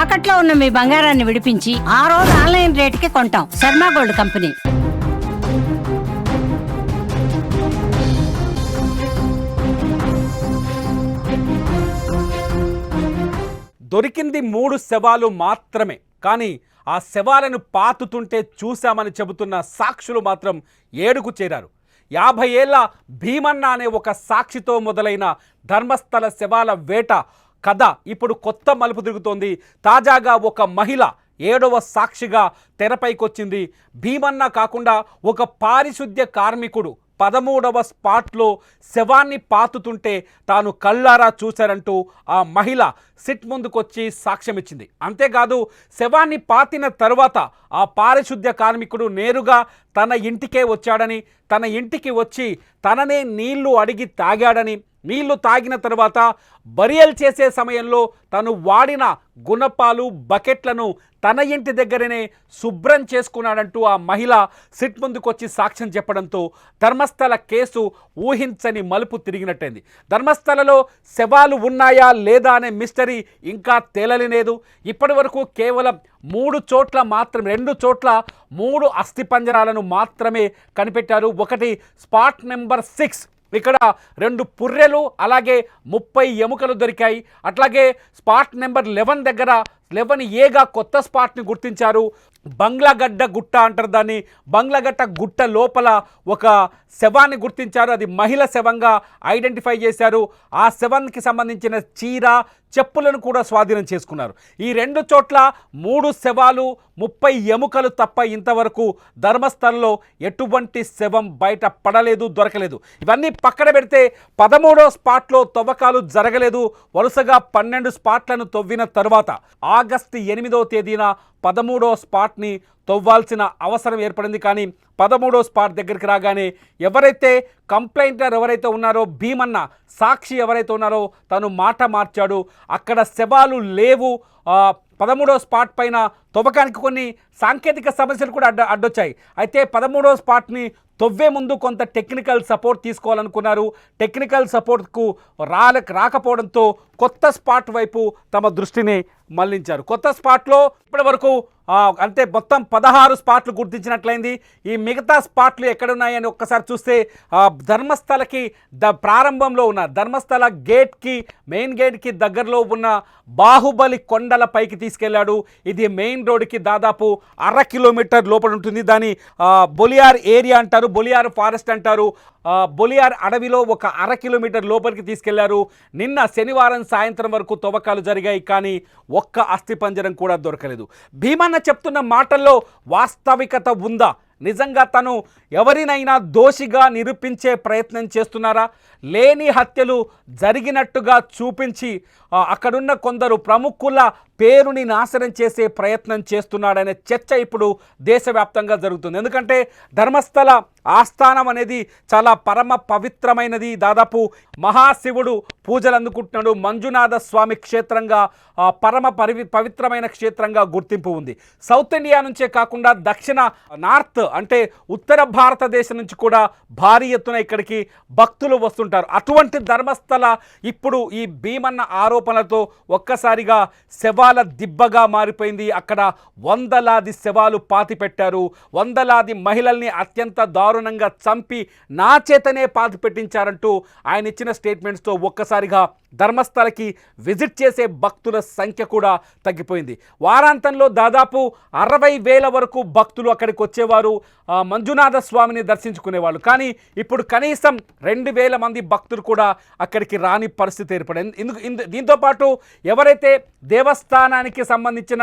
తాకట్లో ఉన్న మీ బంగారాన్ని విడిపించి ఆ రోజు ఆన్లైన్ రేటుకి కొంటాం. Sharma gold company. దొరికింది మూడు శవాలు మాత్రమే. కానీ ఆ శవాలను పాతుతుంటే చూశామని చెబుతున్న సాక్షులు మాత్రం ఏడుకు చేరారు. యాభై ఏళ్ళ భీమన్న అనే ఒక సాక్షితో మొదలైన ధర్మస్థల శవాల వేట కథ ఇప్పుడు కొత్త మలుపు తిరుగుతోంది. తాజాగా ఒక మహిళ ఏడవ సాక్షిగా తెరపైకొచ్చింది. భీమన్న కాకుండా ఒక పారిశుద్ధ్య కార్మికుడు పదమూడవ స్పాట్లో శవాన్ని పాతుతుంటే తాను కళ్ళారా చూశారంటూ ఆ మహిళ సిట్ ముందుకొచ్చి సాక్ష్యమిచ్చింది. అంతేకాదు శవాన్ని పాతిన తర్వాత ఆ పారిశుద్ధ్య కార్మికుడు నేరుగా తన ఇంటికే వచ్చాడని తన ఇంటికి వచ్చి తననే నీళ్ళు అడిగి తాగాడని నీళ్ళు తాగిన తర్వాత బరియల్ చేసే సమయంలో తను వాడిన గుణపాలు బకెట్లను తన ఇంటి దగ్గరనే శుభ్రం చేసుకున్నాడంటూ ఆ మహిళ సిట్ ముందుకొచ్చి సాక్ష్యం చెప్పడంతో ధర్మస్థల కేసు ఊహించని మలుపు తిరిగినట్టయింది. ధర్మస్థలలో శవాలు ఉన్నాయా లేదా అనే మిస్టరీ ఇంకా తేలలేదు ఇప్పటి వరకు కేవలం మూడు చోట్ల మాత్రం రెండు చోట్ల మూడు అస్థిపంజరాలను మాత్రమే కనిపెట్టారు. ఒకటి స్పాట్ నెంబర్ సిక్స్ ఇక్కడ రెండు పుర్రెలు అలాగే ముప్పై ఎముకలు దొరికాయి. అట్లాగే స్పాట్ నెంబర్ లెవెన్ దగ్గర లెవెన్ ఏగా కొత్త స్పాట్ని గుర్తించారు. బంగ్లాగడ్డ గుట్ట అంటారు దాన్ని. బంగ్లాగడ్డ గుట్ట లోపల ఒక శవాన్ని గుర్తించారు. అది మహిళ శవంగా ఐడెంటిఫై చేశారు. ఆ శవానికి సంబంధించిన చీర చెప్పులను కూడా స్వాధీనం చేసుకున్నారు. ఈ రెండు చోట్ల మూడు శవాలు ముప్పై ఎముకలు తప్ప ఇంతవరకు ధర్మస్థలంలో ఎటువంటి శవం బయట పడలేదు దొరకలేదు. ఇవన్నీ పక్కన పెడితే పదమూడో స్పాట్లో తవ్వకాలు జరగలేదు. వరుసగా పన్నెండు స్పాట్లను తవ్విన తరువాత ఆగస్టు ఎనిమిదో తేదీన పదమూడో స్పాట్ స్పాట్ని తవ్వాల్సిన అవసరం ఏర్పడింది. కానీ పదమూడో స్పాట్ దగ్గరికి రాగానే ఎవరైతే కంప్లైంటర్ ఎవరైతే ఉన్నారో భీమన్న సాక్షి ఎవరైతే ఉన్నారో తను మాట మార్చాడు. అక్కడ శవాలు లేవు. పదమూడో స్పాట్ పైన తవ్వకానికి కొన్ని సాంకేతిక సమస్యలు కూడా అడ్డ అడ్డొచ్చాయి. అయితే పదమూడో స్పాట్ని తొవ్వే ముందు కొంత టెక్నికల్ సపోర్ట్ తీసుకోవాలనుకున్నారు. టెక్నికల్ సపోర్ట్కు రాల రాకపోవడంతో కొత్త స్పాట్ వైపు తమ దృష్టిని మళ్ళించారు. కొత్త స్పాట్లో ఇప్పటి వరకు అంటే మొత్తం పదహారు స్పాట్లు గుర్తించినట్లయింది. ఈ మిగతా స్పాట్లు ఎక్కడున్నాయని ఒక్కసారి చూస్తే ధర్మస్థలకి ద ప్రారంభంలో ఉన్న ధర్మస్థల గేట్కి మెయిన్ గేట్కి దగ్గరలో ఉన్న బాహుబలి కొండల పైకి తీసుకెళ్ళాడు. ఇది మెయిన్ రోడ్డుకి దాదాపు అర కిలోమీటర్ లోపల ఉంటుంది దాని బొలియార్ ఏరియా అంటారు బొలియార్ ఫారెస్ట్ అంటారు. బొలియార్ అడవిలో ఒక అర కిలోమీటర్ లోపలికి తీసుకెళ్ళారు. నిన్న శనివారం సాయంత్రం వరకు తవ్వకాలు జరిగాయి కానీ ఒక్క అస్థిపంజరం కూడా దొరకలేదు. భీమన్న చెప్తున్న మాటల్లో వాస్తవికత ఉందా? నిజంగా తను ఎవరినైనా దోషిగా నిరూపించే ప్రయత్నం చేస్తున్నారా? లేని హత్యలు జరిగినట్టుగా చూపించి అక్కడున్న కొందరు ప్రముఖుల పేరుని నాశనం చేసే ప్రయత్నం చేస్తున్నాడనే చర్చ ఇప్పుడు దేశవ్యాప్తంగా జరుగుతుంది. ఎందుకంటే ధర్మస్థల ఆస్థానం అనేది చాలా పరమ పవిత్రమైనది. దాదాపు మహాశివుడు పూజలు అందుకుంటున్నాడు మంజునాథ స్వామి క్షేత్రంగా పరమ పరివి పవిత్రమైన క్షేత్రంగా గుర్తింపు ఉంది. సౌత్ ఇండియా నుంచే కాకుండా దక్షిణ నార్త్ అంటే ఉత్తర భారతదేశం నుంచి కూడా భారీ ఎత్తున ఇక్కడికి భక్తులు వస్తుంటారు. అటువంటి ధర్మస్థల ఇప్పుడు ఈ భీమన్న ఆరోపణలతో ఒక్కసారిగా శవాల దిబ్బగా మారిపోయింది. అక్కడ వందలాది శవాలు పాతిపెట్టారు. వందలాది మహిళల్ని అత్యంత దారుణంగా చంపి నా చేతనే పాతి పెట్టించారంటూ ఆయన ఇచ్చిన స్టేట్మెంట్స్తో ఒక్కసారిగా ధర్మస్థలకి విజిట్ చేసే భక్తుల సంఖ్య కూడా తగ్గిపోయింది. వారాంతంలో దాదాపు అరవై వేల వరకు భక్తులు అక్కడికి వచ్చేవారు. మంజునాథ స్వామిని దర్శించుకునేవాళ్ళు. కానీ ఇప్పుడు కనీసం రెండు వేల మంది భక్తులు కూడా అక్కడికి రాని పరిస్థితి ఏర్పడింది. ఇందుకు ఇందు దీంతో పాటు ఎవరైతే దేవస్థానానికి సంబంధించిన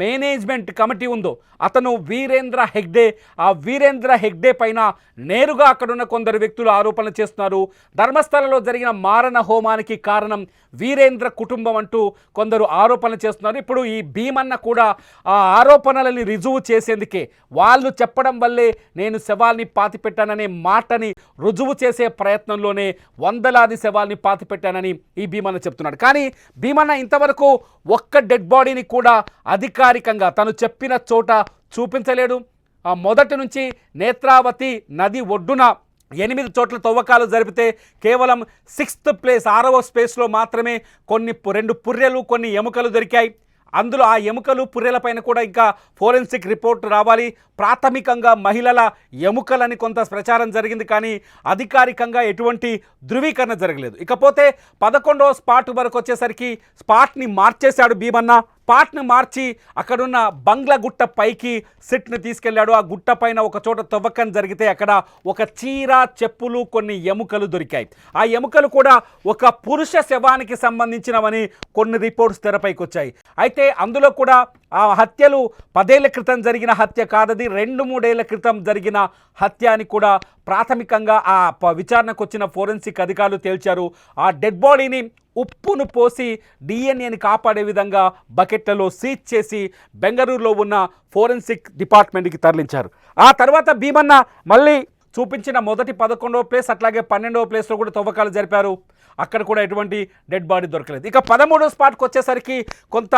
మేనేజ్మెంట్ కమిటీ ఉందో అతను వీరేంద్ర హెగ్డే. ఆ వీరేంద్ర హెగ్డే పైన నేరుగా అక్కడున్న కొందరు వ్యక్తులు ఆరోపణలు చేస్తున్నారు. ధర్మస్థలలో జరిగిన మారణ హోమానికి కారణం వీరేంద్ర కుటుంబం అంటూ కొందరు ఆరోపణలు చేస్తున్నారు. ఇప్పుడు ఈ భీమన్న కూడా ఆ ఆరోపణలని రుజువు చేసేందుకే వాళ్ళు చెప్పడం వల్లే నేను శవాల్ని పాతిపెట్టాననే మాటని రుజువు చేసే ప్రయత్నంలోనే వందలాది శవాల్ని పాతిపెట్టానని ఈ భీమన్న చెప్తున్నాడు. కానీ భీమన్న ఇంతవరకు ఒక్క డెడ్ బాడీని కూడా అధికారికంగా తను చెప్పిన చోట చూపించలేడు. మొదటి నుంచి నేత్రావతి నది ఒడ్డున ఎనిమిది చోట్ల తవ్వకాలు జరిపితే కేవలం సిక్స్త్ ప్లేస్ ఆరవ స్పేస్లో మాత్రమే కొన్ని పు- రెండు పుర్రెలు కొన్ని ఎముకలు దొరికాయి. అందులో ఆ ఎముకలు పుర్రెలపైన కూడా ఇంకా ఫోరెన్సిక్ రిపోర్ట్ రావాలి. ప్రాథమికంగా మహిళల ఎముకలని కొంత ప్రచారం జరిగింది కానీ అధికారికంగా ఎటువంటి ధృవీకరణ జరగలేదు. ఇకపోతే పదకొండవ స్పాట్ వరకు వచ్చేసరికి స్పాట్ని మార్చేశాడు భీమన్న. స్పాట్ని మార్చి అక్కడున్న బంగ్లా గుట్ట పైకి సెట్ని తీసుకెళ్ళాడు ఆ గుట్ట పైన ఒక చోట తవ్వకం జరిగితే అక్కడ ఒక చీర చెప్పులు కొన్ని ఎముకలు దొరికాయి. ఆ ఎముకలు కూడా ఒక పురుష శవానికి సంబంధించినవని కొన్ని రిపోర్ట్స్ తెరపైకి వచ్చాయి అయితే అందులో కూడా ఆ హత్యలు పదేళ్ళ క్రితం జరిగిన హత్య కాదది రెండు మూడేళ్ళ క్రితం జరిగిన హత్య అని కూడా ప్రాథమికంగా ఆ విచారణకు వచ్చిన ఫోరెన్సిక్ అధికారులు తేల్చారు ఆ డెడ్ బాడీని ఉప్పును పోసి డిఎన్ఏని కాపాడే విధంగా బకెట్లలో సీజ్ చేసి బెంగళూరులో ఉన్న ఫోరెన్సిక్ డిపార్ట్మెంట్కి తరలించారు. ఆ తర్వాత భీమన్న మళ్ళీ చూపించిన మొదటి పదకొండవ ప్లేస్ అట్లాగే పన్నెండవ ప్లేస్లో కూడా తవ్వకాలు జరిపారు. అక్కడ కూడా ఎటువంటి డెడ్ బాడీ దొరకలేదు. ఇక పదమూడో స్పాట్కి వచ్చేసరికి కొంత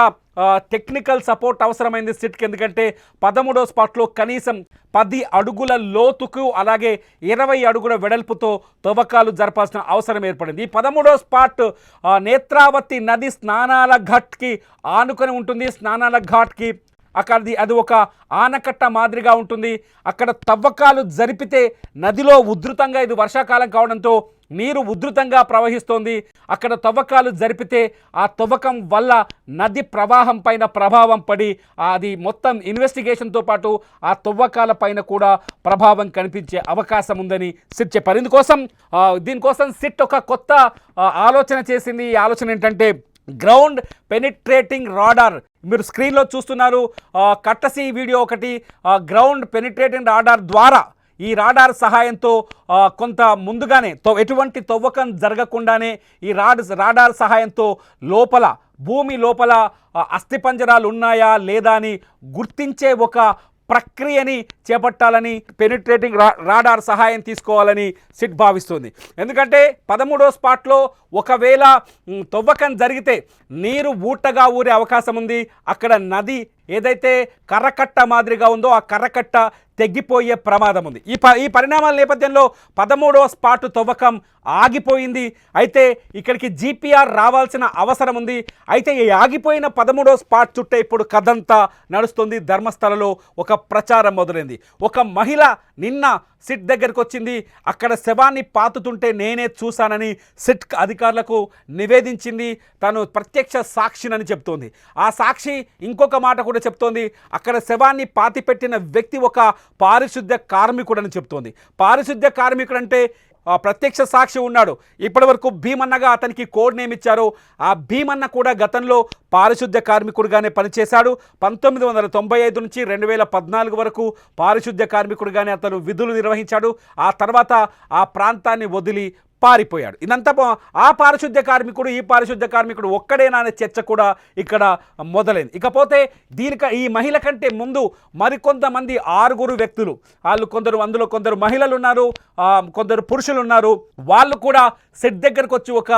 టెక్నికల్ సపోర్ట్ అవసరమైంది సిట్కి. ఎందుకంటే పదమూడవ స్పాట్లో కనీసం పది అడుగుల లోతుకు అలాగే ఇరవై అడుగుల వెడల్పుతో తవ్వకాలు జరపాల్సిన అవసరం ఏర్పడింది. ఈ పదమూడో స్పాట్ నేత్రావతి నది స్నానాల ఘాట్కి ఆనుకొని ఉంటుంది. స్నానాల ఘాట్కి అక్కడ అది అది ఒక ఆనకట్ట మాదిరిగా ఉంటుంది. అక్కడ తవ్వకాలు జరిపితే నదిలో ఉధృతంగా ఇది వర్షాకాలం కావడంతో నీరు ఉధృతంగా ప్రవహిస్తోంది. అక్కడ తవ్వకాలు జరిపితే ఆ తవ్వకం వల్ల నది ప్రవాహం పైన ప్రభావం పడి అది మొత్తం ఇన్వెస్టిగేషన్తో పాటు ఆ తవ్వకాల పైన కూడా ప్రభావం కనిపించే అవకాశం ఉందని సిట్ చెప్పారు. ఇందుకోసం దీనికోసం సిట్ ఒక కొత్త ఆలోచన చేసింది. ఈ ఆలోచన ఏంటంటే గ్రౌండ్ పెనిట్రేటింగ్ రాడార్. మీరు స్క్రీన్లో చూస్తున్నారు కట్టసీ కట్టసి వీడియో ఒకటి గ్రౌండ్ పెనిట్రేటింగ్ రాడార్ ద్వారా ఈ రాడార్ సహాయంతో కొంత ముందుగానే తో ఎటువంటి తవ్వకం జరగకుండానే ఈ రాడ్ రాడార్ సహాయంతో లోపల భూమి లోపల అస్థిపంజరాలు ఉన్నాయా లేదా అని గుర్తించే ఒక ప్రక్రియని చేపట్టాలని పెనిట్రేటింగ్ రా రాడార్ సహాయం తీసుకోవాలని సిట్ భావిస్తుంది. ఎందుకంటే పదమూడో స్పాట్లో ఒకవేళ తవ్వకం జరిగితే నీరు ఊటగా ఊరే అవకాశం ఉంది. అక్కడ నది ఏదైతే కర్రకట్ట మాదిరిగా ఉందో ఆ కర్రకట్ట తెగ్గిపోయే ప్రమాదం ఉంది. ఈ ప ఈ పరిణామాల నేపథ్యంలో పదమూడవ స్పాటు తవ్వకం ఆగిపోయింది. అయితే ఇక్కడికి జీపీఆర్ రావాల్సిన అవసరం ఉంది. అయితే ఈ ఆగిపోయిన పదమూడవ స్పాట్ చుట్టే ఇప్పుడు కథంతా నడుస్తుంది. ధర్మస్థలలో ఒక ప్రచారం మొదలైంది. ఒక మహిళ నిన్న సిట్ దగ్గరికి వచ్చింది. అక్కడ శవాన్ని పాతుతుంటే నేనే చూశానని సిట్ అధికారులకు నివేదించింది. తను ప్రత్యక్ష సాక్షినని చెప్తోంది ఆ సాక్షి ఇంకొక మాట కూడా చెప్తోంది. అక్కడ శవాన్ని పాతిపెట్టిన వ్యక్తి ఒక పారిశుద్ధ్య కార్మికుడని చెప్తోంది. పారిశుద్ధ్య కార్మికుడు అంటే ఆ ప్రత్యక్ష సాక్షి ఉన్నాడు. ఇప్పటివరకు భీమన్నగా అతనికి కోడ్ నేమ్ ఇచ్చారు. ఆ భీమన్న కూడా గతంలో పారిశుద్ధ్య కార్మికుడిగానే పనిచేశాడు. పంతొమ్మిది వందల తొంభై ఐదు నుంచి రెండు వేల పద్నాలుగు వరకు పారిశుద్ధ్య కార్మికుడిగానే అతను విధులు నిర్వహించాడు. ఆ తర్వాత ఆ ప్రాంతాన్ని వదిలి పారిపోయాడు. ఇదంతా ఆ పారిశుద్ధ్య కార్మికుడు ఈ పారిశుద్ధ్య కార్మికుడు ఒక్కడేనా అనే చర్చ కూడా ఇక్కడ మొదలైంది. ఇకపోతే దీనిక ఈ మహిళ కంటే ముందు మరికొంతమంది ఆరుగురు వ్యక్తులు వాళ్ళు కొందరు అందులో కొందరు మహిళలు ఉన్నారు కొందరు పురుషులు ఉన్నారు వాళ్ళు కూడా సెట్ దగ్గరకు వచ్చి ఒక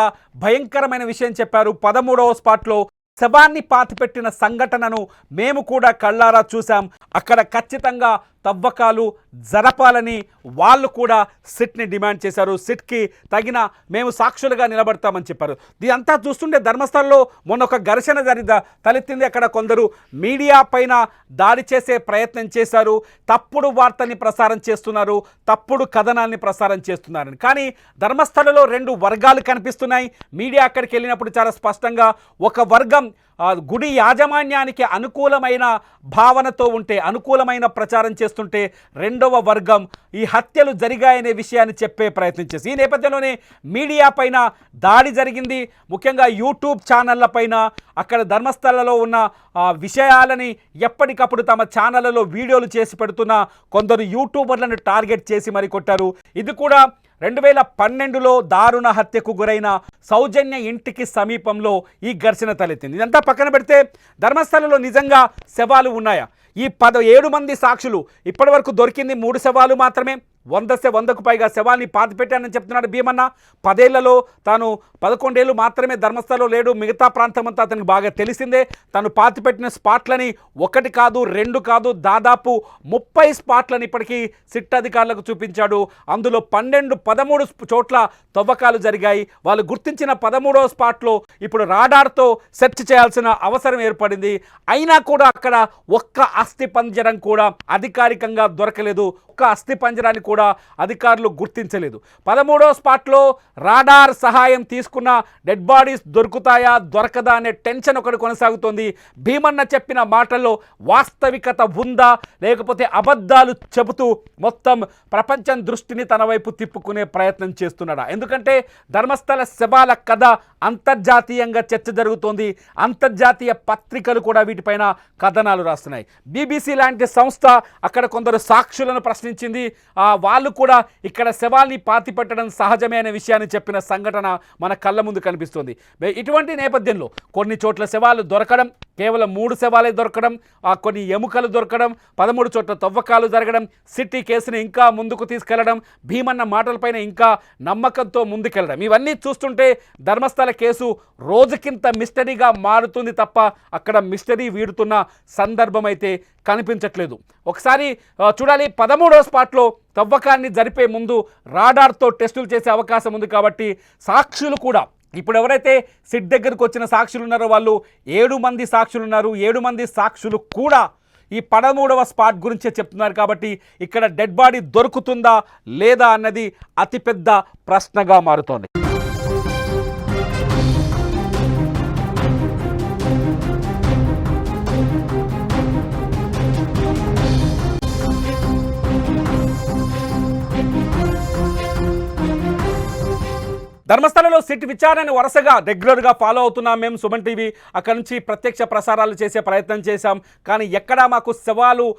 భయంకరమైన విషయం చెప్పారు. పదమూడవ స్పాట్లో శవాన్ని పాతిపెట్టిన సంఘటనను మేము కూడా కళ్ళారా చూసాం అక్కడ ఖచ్చితంగా తవ్వకాలు జరపాలని వాళ్ళు కూడా సిట్ని డిమాండ్ చేశారు. సిట్కి తగిన మేము సాక్షులుగా నిలబడతామని చెప్పారు. ఇదంతా చూస్తుంటే ధర్మస్థలంలో మొన్న ఒక ఘర్షణ జరిద తలెత్తింది అక్కడ కొందరు. మీడియా పైన దాడి చేసే ప్రయత్నం చేశారు. తప్పుడు వార్తని ప్రసారం చేస్తున్నారు. తప్పుడు కథనాల్ని ప్రసారం చేస్తున్నారని. కానీ ధర్మస్థలలో రెండు వర్గాలు కనిపిస్తున్నాయి. మీడియా అక్కడికి వెళ్ళినప్పుడు చాలా స్పష్టంగా ఒక వర్గం గుడి యాజమాన్యానికి అనుకూలమైన భావనతో ఉంటే అనుకూలమైన ప్రచారం చేస్తుంటే రెండవ వర్గం ఈ హత్యలు జరిగాయనే విషయాన్ని చెప్పే ప్రయత్నం చేసి ఈ నేపథ్యంలోనే మీడియా పైన దాడి జరిగింది. ముఖ్యంగా యూట్యూబ్ ఛానళ్ళ పైన అక్కడ ధర్మస్థలలో ఉన్న విషయాలని ఎప్పటికప్పుడు తమ ఛానళ్ళలో వీడియోలు చేసి పెడుతున్న కొందరు యూట్యూబర్లను టార్గెట్ చేసి మరి కొట్టారు. ఇది కూడా రెండు వేల పన్నెండులో దారుణ హత్యకు గురైన సౌజన్య ఇంటికి సమీపంలో ఈ ఘర్షణ తలెత్తింది. ఇదంతా పక్కన పెడితే ధర్మస్థలంలో నిజంగా శవాలు ఉన్నాయా? ఈ పద ఏడు మంది సాక్షులు ఇప్పటివరకు దొరికింది మూడు శవాలు మాత్రమే. వంద వందకు పైగా శవాన్ని పాతిపెట్టానని చెప్తున్నాడు భీమన్న. పదేళ్ళలో తాను పదకొండేళ్ళు మాత్రమే ధర్మస్థలో లేడు. మిగతా ప్రాంతం అంతా అతనికి బాగా తెలిసిందే. తను పాతిపెట్టిన స్పాట్లని ఒకటి కాదు రెండు కాదు దాదాపు ముప్పై స్పాట్లను ఇప్పటికీ సిట్ అధికారులకు చూపించాడు. అందులో పన్నెండు పదమూడు చోట్ల తవ్వకాలు జరిగాయి. వాళ్ళు గుర్తించిన పదమూడవ స్పాట్లో ఇప్పుడు రాడార్తో సెర్చ్ చేయాల్సిన అవసరం ఏర్పడింది. అయినా కూడా అక్కడ ఒక్క అస్థి పంజరం కూడా అధికారికంగా దొరకలేదు. ఒక్క అస్థి పంజరాన్ని కూడా అధికారులు గుర్తించలేదు. పదమూడో స్పాట్లో రాడార్ సహాయం తీసుకున్న డెడ్ బాడీస్ దొరుకుతాయా దొరకదా అనే టెన్షన్ ఒకటి కొనసాగుతోంది. భీమన్న చెప్పిన మాటల్లో వాస్తవికత ఉందా లేకపోతే అబద్ధాలు చెబుతూ మొత్తం ప్రపంచం దృష్టిని తన వైపు తిప్పుకునే ప్రయత్నం చేస్తున్నాడా? ఎందుకంటే ధర్మస్థల శవాల కథ అంతర్జాతీయంగా చర్చ జరుగుతోంది. అంతర్జాతీయ పత్రికలు కూడా వీటిపైన కథనాలు రాస్తున్నాయి. బీబీసీ లాంటి సంస్థ అక్కడ కొందరు సాక్షులను ప్రశ్నించింది. ఆ, వాళ్ళు కూడా ఇక్కడ శవాల్ని పాతిపెట్టడం సహజమైన సహజమే అనే విషయాన్ని చెప్పిన సంఘటన మన కళ్ళ ముందు కనిపిస్తుంది. ఇటువంటి నేపథ్యంలో కొన్ని చోట్ల శవాలు దొరకడం కేవలం మూడు శవాలే దొరకడం ఆ కొన్ని ఎముకలు దొరకడం పదమూడు చోట్ల తవ్వకాలు జరగడం సిటీ కేసుని ఇంకా ముందుకు తీసుకెళ్ళడం భీమన్న మాటలపైన ఇంకా నమ్మకంతో ముందుకెళ్ళడం ఇవన్నీ చూస్తుంటే ధర్మస్థల కేసు రోజుకింత మిస్టరీగా మారుతుంది తప్ప అక్కడ మిస్టరీ వీడుతున్న సందర్భం అయితే కనిపించట్లేదు. ఒకసారి చూడాలి పదమూడవ స్పాట్లో తవ్వకాన్ని జరిపే ముందు రాడార్తో టెస్టులు చేసే అవకాశం ఉంది కాబట్టి సాక్షులు కూడా ఇప్పుడు ఎవరైతే సిట్ దగ్గరకు వచ్చిన సాక్షులు ఉన్నారో వాళ్ళు ఏడు మంది సాక్షులు ఉన్నారు. ఏడు మంది సాక్షులు కూడా ఈ పదమూడవ స్పాట్ గురించే చెప్తున్నారు కాబట్టి ఇక్కడ డెడ్ బాడీ దొరుకుతుందా లేదా అన్నది అతిపెద్ద ప్రశ్నగా మారుతోంది. ధర్మస్థలంలో సిట్ విచారణను వరుసగా రెగ్యులర్గా ఫాలో అవుతున్నాం మేము సుమన్ టీవీ. అక్కడి నుంచి ప్రత్యక్ష ప్రసారాలు చేసే ప్రయత్నం చేశాం. కానీ ఎక్కడా మాకు శవాలు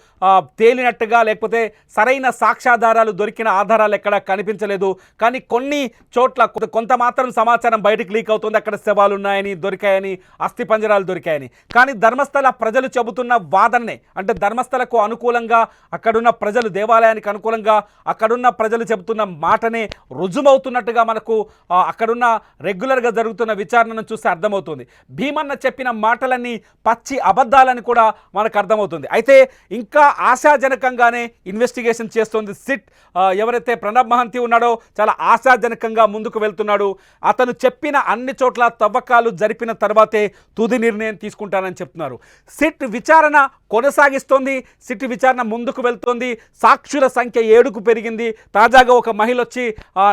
తేలినట్టుగా లేకపోతే సరైన సాక్ష్యాధారాలు దొరికిన ఆధారాలు ఎక్కడా కనిపించలేదు. కానీ కొన్ని చోట్ల కొంత- మాత్రం సమాచారం బయటకు లీక్ అవుతుంది. అక్కడ శవాలు ఉన్నాయని దొరికాయని అస్థి పంజరాలు దొరికాయని. కానీ ధర్మస్థల ప్రజలు చెబుతున్న వాదననే అంటే ధర్మస్థలకు అనుకూలంగా అక్కడున్న ప్రజలు దేవాలయానికి అనుకూలంగా అక్కడున్న ప్రజలు చెబుతున్న మాటనే రుజుమవుతున్నట్టుగా మనకు అక్కడున్న రెగ్యులర్గా జరుగుతున్న విచారణను చూస్తే అర్థమవుతుంది. భీమన్న చెప్పిన మాటలన్నీ పచ్చి అబద్ధాలని కూడా మనకు అర్థమవుతుంది. అయితే ఇంకా ఆశాజనకంగానే ఇన్వెస్టిగేషన్ చేస్తోంది సిట్. ఎవరైతే ప్రణబ్ మహంతి ఉన్నాడో చాలా ఆశాజనకంగా ముందుకు వెళ్తున్నాడు. అతను చెప్పిన అన్ని చోట్ల తవ్వకాలు జరిపిన తర్వాతే తుది నిర్ణయం తీసుకుంటానని చెప్తున్నారు. సిట్ విచారణ కొనసాగిస్తోంది. సిట్ విచారణ ముందుకు వెళ్తోంది. సాక్షుల సంఖ్య ఏడుకు పెరిగింది. తాజాగా ఒక మహిళ వచ్చి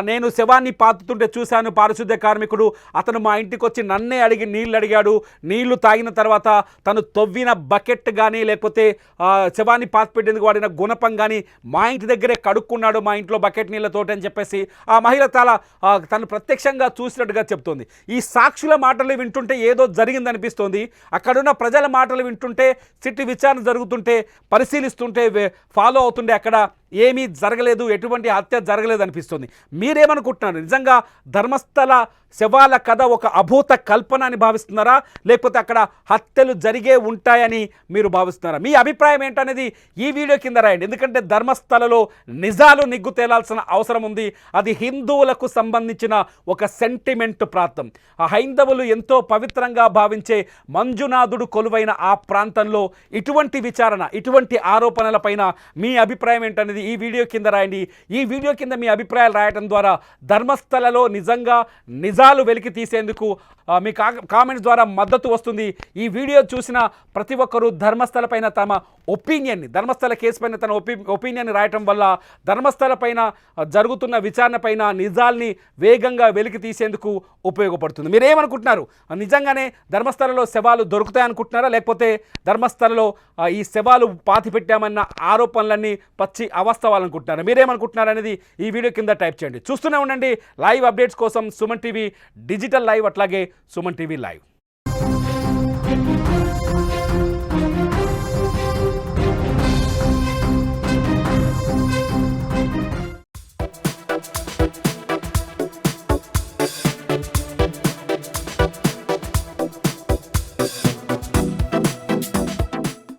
నేను శవాన్ని పాతుతుంటే చేశాను పారిశుద్ధ్య కార్మికుడు. అతను మా ఇంటికి వచ్చి నన్నే అడిగి నీళ్ళు అడిగాడు. నీళ్ళు తాగిన తర్వాత తను తవ్విన బకెట్ కానీ లేకపోతే శవాన్ని పాతిపెట్టేందుకు వాడిన గుణపం కానీ మా ఇంటి దగ్గరే కడుక్కున్నాడు మా ఇంట్లో బకెట్ నీళ్ళతోటి అని చెప్పేసి ఆ మహిళ చాలా తను ప్రత్యక్షంగా చూసినట్టుగా చెప్తోంది. ఈ సాక్షుల మాటలు వింటుంటే ఏదో జరిగిందనిపిస్తోంది. అక్కడున్న ప్రజల మాటలు వింటుంటే చిట్టి విచారణ జరుగుతుంటే పరిశీలిస్తుంటే ఫాలో అవుతుండే అక్కడ ఏమీ జరగలేదు ఎటువంటి హత్య జరగలేదు అనిపిస్తుంది. మీరేమనుకుంటున్నారు? నిజంగా ధర్మస్థల శవాల కథ ఒక అభూత కల్పన అని భావిస్తున్నారా? లేకపోతే అక్కడ హత్యలు జరిగే ఉంటాయని మీరు భావిస్తున్నారా? మీ అభిప్రాయం ఏంటనేది ఈ వీడియో కింద రాయండి. ఎందుకంటే ధర్మస్థలలో నిజాలు నిగ్గు తేలాల్సిన అవసరం ఉంది. అది హిందువులకు సంబంధించిన ఒక సెంటిమెంట్ ప్రాంతం. ఆ హైందవులు ఎంతో పవిత్రంగా భావించే మంజునాథుడు కొలువైన ఆ ప్రాంతంలో ఇటువంటి విచారణ ఇటువంటి ఆరోపణలపైన మీ అభిప్రాయం ఏంటనేది ఈ వీడియో కింద రాయండి. ఈ వీడియో కింద మీ అభిప్రాయాలు రాయడం ద్వారా ధర్మస్థలలో నిజంగా నిజ నిజాలు వెలికి తీసేందుకు మీ కామెంట్స్ ద్వారా మద్దతు వస్తుంది. ఈ వీడియో చూసిన ప్రతి ఒక్కరూ ధర్మస్థల పైన తమ ఒపీనియన్ని ధర్మస్థల కేసు పైన తన ఒపీ ఒపీనియన్ రాయటం వల్ల ధర్మస్థల పైన జరుగుతున్న విచారణ పైన నిజాల్ని వేగంగా వెలికి తీసేందుకు ఉపయోగపడుతుంది. మీరేమనుకుంటున్నారు? నిజంగానే ధర్మస్థలలో శవాలు దొరుకుతాయనుకుంటున్నారా? లేకపోతే ధర్మస్థలలో ఈ శవాలు పాతి పెట్టామన్న ఆరోపణలన్నీ పచ్చి అవాస్తవాలనుకుంటున్నారా మీరేమనుకుంటున్నారు అనేది ఈ వీడియో కింద టైప్ చేయండి. చూస్తూనే ఉండండి. లైవ్ అప్డేట్స్ కోసం సుమన్ టీవీ డిజిటల్ లైవ్ అట్లాగే సుమన్ టీవీ లైవ్.